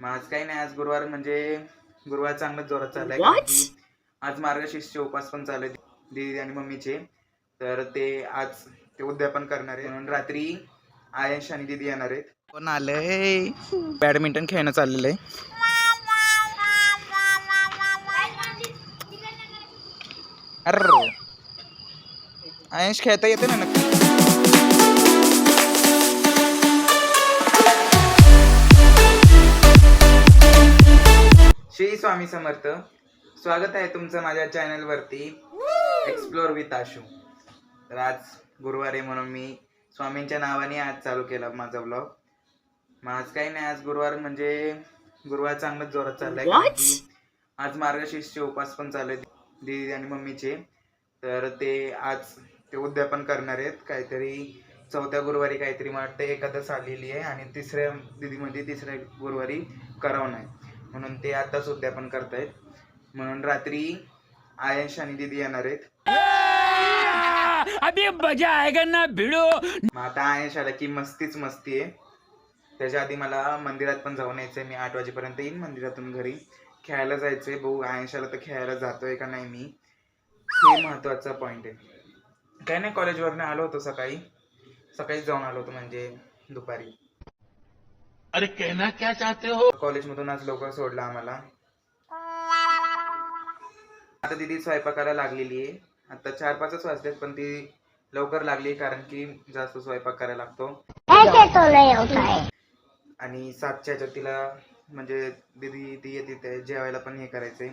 मग आज काही नाही आज गुरुवार म्हणजे गुरुवार चांगलाच जोरात चाललाय. आज मार्गशीर्षचे उपास पण चालू दीदी आणि मम्मीचे. तर ते आज ते उद्यापन करणार आहे म्हणून रात्री आयश आणि दीदी येणार आहेत. कोण आलंय? बॅडमिंटन खेळणं चाललेलं आहे. अरे आयश खेळता येते ना नक्की? स्वामी समर्थ. स्वागत आहे तुमचं माझ्या चॅनलवरती. एक्सप्लोर विथ आशू तर आज गुरुवार आहे म्हणून मी स्वामींच्या नावाने आज चालू केला माझा ब्लॉग मग आज काही नाही आज गुरुवार म्हणजे गुरुवार चांगलाच जोरात चाललाय आज मार्गशीर्षचे उपास पण चालू आहेत दीदी आणि मम्मीचे. तर ते आज ते उद्यापन करणार आहेत. काहीतरी चौथ्या गुरुवारी काहीतरी मला वाटतं एकादश आलेली आहे आणि तिसऱ्या दिदीमध्ये तिसऱ्या गुरुवारी करावं नाही म्हणून ते आताच उद्यापन करतायत. म्हणून रात्री आयश आणि दीदी येणार आहेत. अभी मजा आएगा ना भिड़ो. मग आता आयश आला की मस्तीच मस्ती आहे. त्याच्या आधी मला मंदिरात पण जाऊन यायचंय. मी आठ वाजेपर्यंत येईन मंदिरातून घरी. खेळायला जायचंय. भाऊ आयशाला तर खेळायला जातोय का नाही मी. हे महत्त्वाचा पॉइंट आहे. काय नाही कॉलेजवरनं आलो होतो सकाळी. सकाळीच जाऊन आलो होतो म्हणजे दुपारी. अरे कहना क्या चाहते हो? कॉलेजमधून आज लवकर सोडला आम्हाला. आता दिदी स्वयंपाकाला लागलेली आहे. आता चार पाचच वाजलेत पण ती लवकर लागली कारण की जास्त स्वयंपाक करायला लागतो. ऐसे तो नहीं होता है आणि सातच्या ह्याच्यात तिला म्हणजे दिदी ती येते ते जेवायला पण हे करायचंय.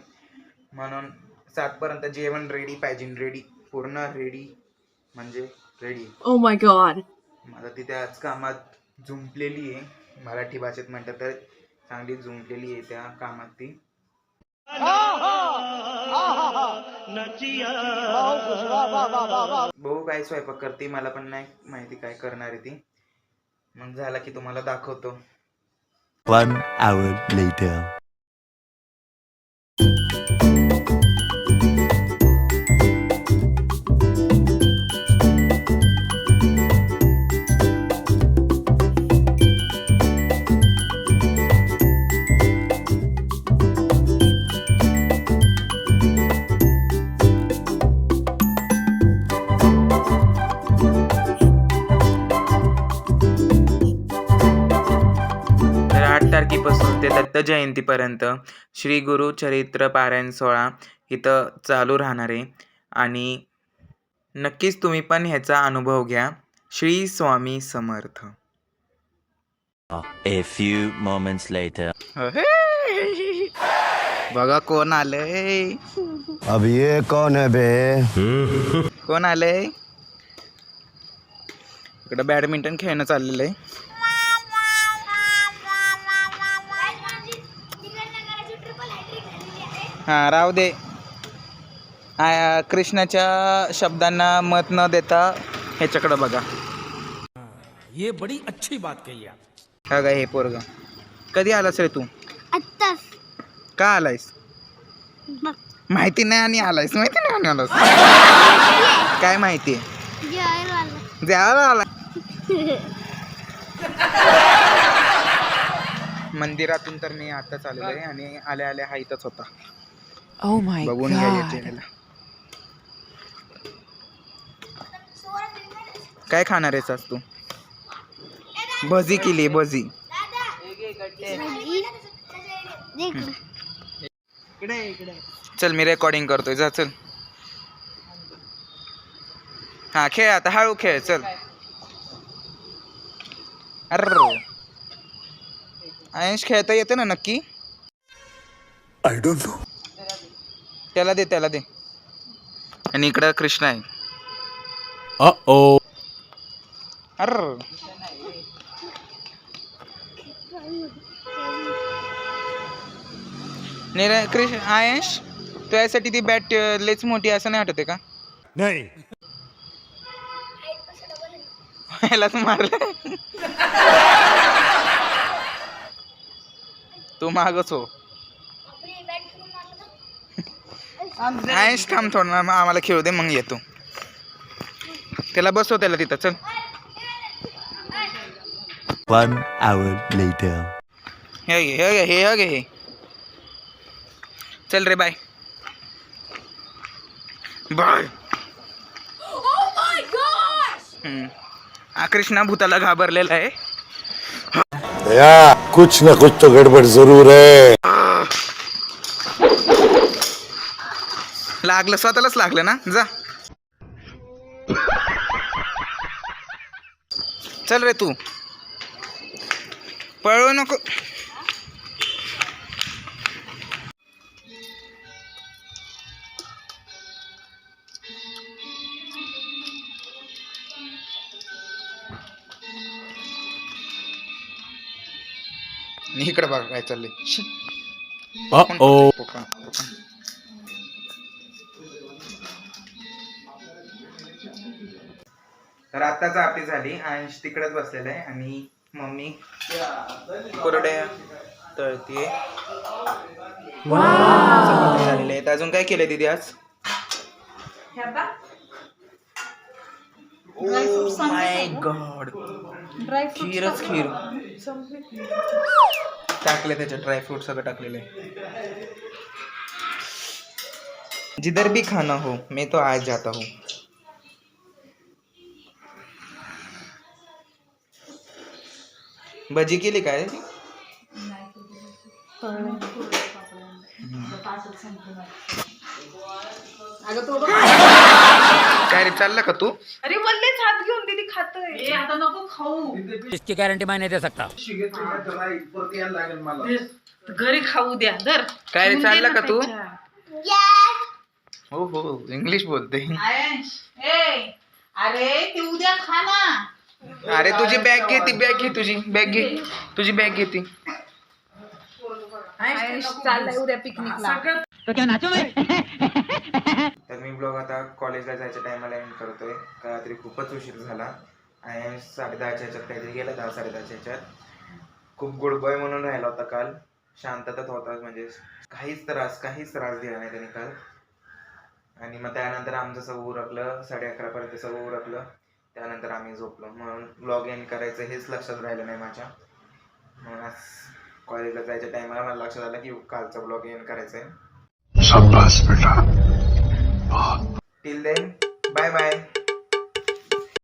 म्हणून सातपर्यंत जेवण रेडी पाहिजे रेडी पूर्ण रेडी म्हणजे रेडी. माझा तिथे आज कामात जुंपलेली आहे. मराठी भाषेत म्हणतात तर चांगली जुंपलेली आहे त्या कामात ती. भाऊ काय स्वयंपाक करते मला पण नाही माहिती काय करणार आहे ती. मग झाला की तुम्हाला दाखवतो. दत्त जयंतीपर्यंत श्री गुरु चरित्र पारायण सोहळा इथं चालू राहणार आहे. आणि नक्कीच तुम्ही पण ह्याचा अनुभव घ्या. Shri Swami Samarth. A few moments later. बघा कोण आलंय. अब ये कौन है बे? कोण आलंय? इकडं बॅडमिंटन खेळणं चाललेलं आहे. हा राहू दे. कृष्णाच्या शब्दांना मत न देता ह्याच्याकडं बघा. ये बड़ी अच्छी बात कही आप. हा हे पोरग. कधी आलास रे तू? आत्ताच. का आलायस? माहिती नाही आणि आलायस माहिती नाही आणि आलास काय माहिती? जेवायला. आलं द्यायला आला. मंदिरातून तर मी आता आलेलो आहे आणि आल्या आल्या हा इथंच होता. Oh my बघून घ्या या god. काय खाणार आहेस आज तू? भजी केली भजी. चल मी रेकॉर्डिंग करतोय. जा चल. हा खेळ आता. हळू खेळ चल. अर. आयश खेळता येते ना नक्की? आई डोंट नो त्याला दे त्याला दे. आणि इकडं कृष्ण आहे. Uh-oh. अर. निरा कृष्ण आयश तुझ्यासाठी ती बॅट लेच मोठी असं नाही वाटत आहे का? नहीं. ह्यालाच मारलं तू मागच हो आयश थांब थोडं ना आम्हाला खेळू दे मग येतो. त्याला बसव त्याला तिथं चल. One hour later. हे घे हे घे हे घे. हे चल रे बाय. बाय. हम्म. हा कृष्णा भूताला घाबरलेला आहे. कुछ न कुछ तो गड़बड़ जरूर है। लागलं स्वतःलाच लागलं ना? जा. चल रे तू. पळू नको. इकडे बघा काय चाललंय. तर आत्ताच आपली झाली. अंश तिकडेच बसलेला आहे आणि मम्मी कोरड्या तळतीये. झालेल्या आहेत. अजून काय केलंय दीदी आज? माय गॉड खीरच खीर. टाकले त्याच्यात ड्रायफ्रूट सगळं टाकलेलं जिधर भी खाना हो मैं तो आज जाता हूँ. भजी केली काय? काय रे चालला का तू? अरे वल्लेच हात घेऊन दिदी खातोय. आता नको खाऊ. इसकी गारंटी मैं नहीं दे सकता. घरी खाऊ द्या धर. काय रे चालला का तू. हो हो इंग्लिश बोलते. आयश, ए, अरे ते उद्या खा ना. अरे तुझी बॅग घे ती बॅग घे तुझी बॅग घे. तुझी बॅग घे ती. आयश चाललाय उद्या पिकनिकला तर मी ब्लॉग आता कॉलेजला जायच्या टायमाला एंड करतोय. का रात्री खूपच उशीर झाला. आणि साडे दहाच्या ह्याच्यात काहीतरी गेला दहा साडे दहाच्या ह्याच्यात. खूप गुड बॉय म्हणून राहिला होता काल. शांततात होता म्हणजे काहीच त्रास काहीच त्रास दिला नाही त्याने काल. आणि मग त्यानंतर आमचं सगळं उरकलं साडे अकरापर्यंत सगळं उरकलं. त्यानंतर आम्ही झोपलो. म्हणून ब्लॉग एंड करायचं हेच लक्षात राहिलं नाही माझ्या. म्हणून कॉलेजला जायच्या टायमाला मला लक्षात आलं की कालचा ब्लॉग एंड करायचा आहे टिल देन बाय बाय